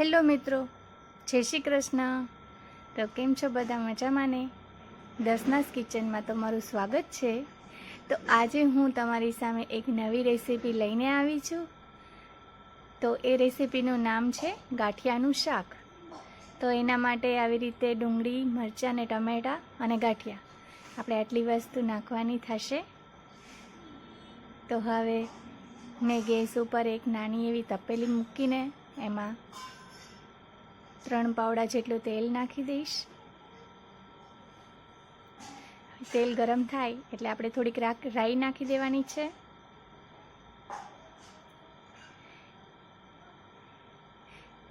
Hello મિત્રો, જય શ્રી કૃષ્ણ. તો કેમ છો બધા મજામાં ને? દસનાસ કિચનમાં તમારું સ્વાગત છે. તો આજે હું તમારી સામે એક નવી રેસીપી લઈને આવી છું. તો એ રેસીપીનું નામ છે ગાંઠિયાનું શાક. તો એના માટે આવી રીતે ડુંગળી, મરચાં અને ટમેટાં અને ગાંઠિયા. આપણે આટલી વસ્તુ નાખવાની થશે. તો હવે મેં ગેસ ઉપર એક નાની એવી તપેલી મૂકીને એમાં ત્રણ પાવડા જેટલું તેલ નાખી દઈશ. તેલ ગરમ થાય એટલે આપણે થોડીક રાઈ નાખી દેવાની છે.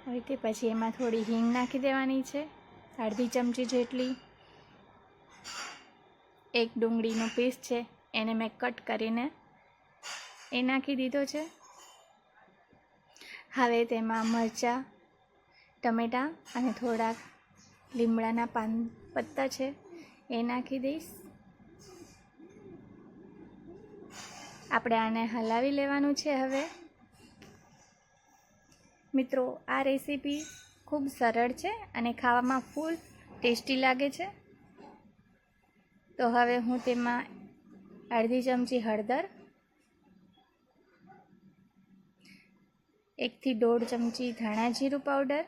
આવી રીતે પછી એમાં થોડી હિંગ નાખી દેવાની છે. અડધી ચમચી જેટલી. એક ડુંગળીનો પીસ છે, એને મેં કટ કરીને એ નાખી દીધો છે. હવે તેમાં મરચાં ટમેટાં અને થોડાક લીમડાના પાન પત્તા છે, એ નાખી દઈશ. આપણે આને હલાવી લેવાનું છે હવે. મિત્રો, આ રેસીપી ખૂબ સરળ છે અને ખાવામાં ફૂલ ટેસ્ટી લાગે છે. તો હવે હું તેમાં અડધી ચમચી હળદર, એકથી દોઢ ચમચી ધાણા જીરું પાવડર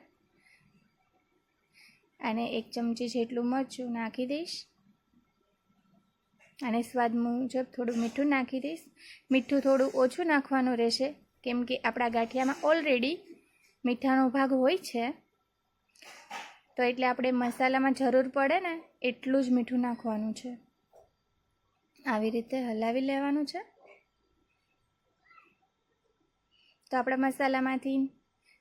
અને એક ચમચી જેટલું મરચું નાખી દઈશ. અને સ્વાદ મુજબ થોડું મીઠું નાખી દઈશ. મીઠું થોડું ઓછું નાખવાનું રહેશે, કેમ કે આપણા ગાંઠિયામાં ઓલરેડી મીઠાનો ભાગ હોય છે. તો એટલે આપણે મસાલામાં જરૂર પડે ને એટલું જ મીઠું નાખવાનું છે. આવી રીતે હલાવી લેવાનું છે. તો આપણા મસાલામાંથી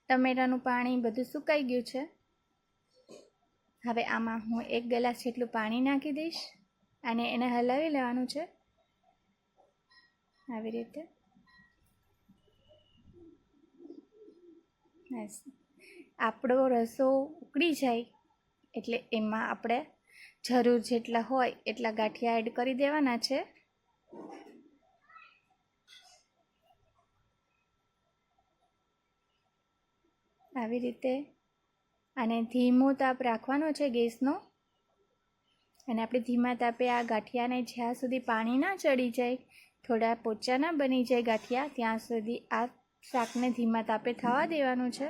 ટમેટાનું પાણી બધું સુકાઈ ગયું છે. હવે આમાં હું એક ગ્લાસ જેટલું પાણી નાખી દઈશ અને એને હલાવી લેવાનું છે. આવી રીતે. આપણો રસો ઉકળી જાય એટલે એમાં આપણે જરૂર જેટલા હોય એટલા ગાંઠિયા એડ કરી દેવાના છે. આવી રીતે અને ધીમો તાપ રાખવાનો છે ગેસનો. અને આપણે ધીમા તાપે આ ગાંઠિયાને જ્યાં સુધી પાણી ના ચડી જાય, થોડા પોચા ના બની જાય ગાંઠિયા, ત્યાં સુધી આ શાકને ધીમા તાપે થવા દેવાનું છે.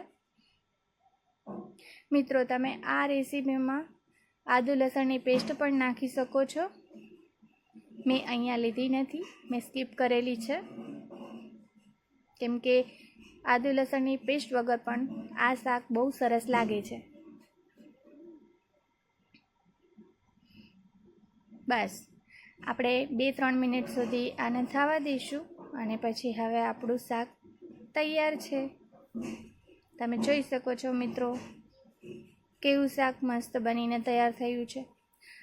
મિત્રો, તમે આ રેસીપીમાં આદુ લસણની પેસ્ટ પણ નાખી શકો છો. મેં અહીંયા લીધી નથી, મેં સ્કીપ કરેલી છે. કેમ કે આદુ લસણની પેસ્ટ વગર પણ આ શાક બહુ સરસ લાગે છે. બસ. આપણે બે ત્રણ મિનિટ સુધી આને થવા દઈશું અને પછી હવે આપણું શાક તૈયાર છે. તમે જોઈ શકો છો મિત્રો કેવું શાક મસ્ત બનીને તૈયાર થયું છે.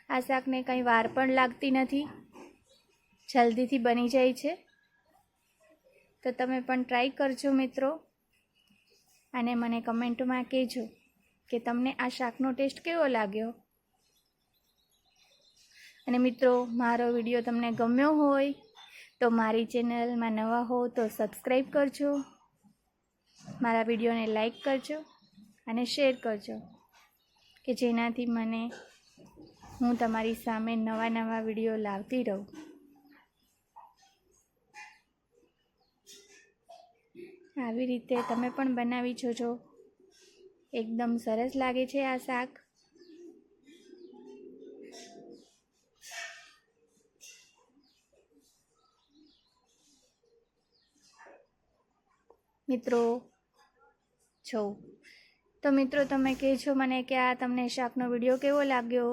આ શાકને કંઈ વાર પણ લાગતી નથી. જલ્દીથી બની જાય છે. તો તમે પણ ટ્રાય કરજો મિત્રો. અને મને કમેન્ટમાં કહેજો કે તમને આ શાકનો ટેસ્ટ કેવો લાગ્યો? અને મિત્રો, મારો વીડિયો તમને ગમ્યો હોય તો મારી ચેનલમાં નવા હો તો સબસ્ક્રાઈબ કરજો. મારા વિડીયોને લાઈક કરજો અને શેર કરજો કે જેનાથી મને હું તમારી સામે નવા નવા વીડિયો લાવતી રહું. આવી રીતે તમે પણ બનાવી જોજો. એકદમ સરસ લાગે છે આ શાક. મિત્રો, છો. તો મિત્રો, તમે કહેજો મને કે આ તમને શાકનો વીડિયો કેવો લાગ્યો?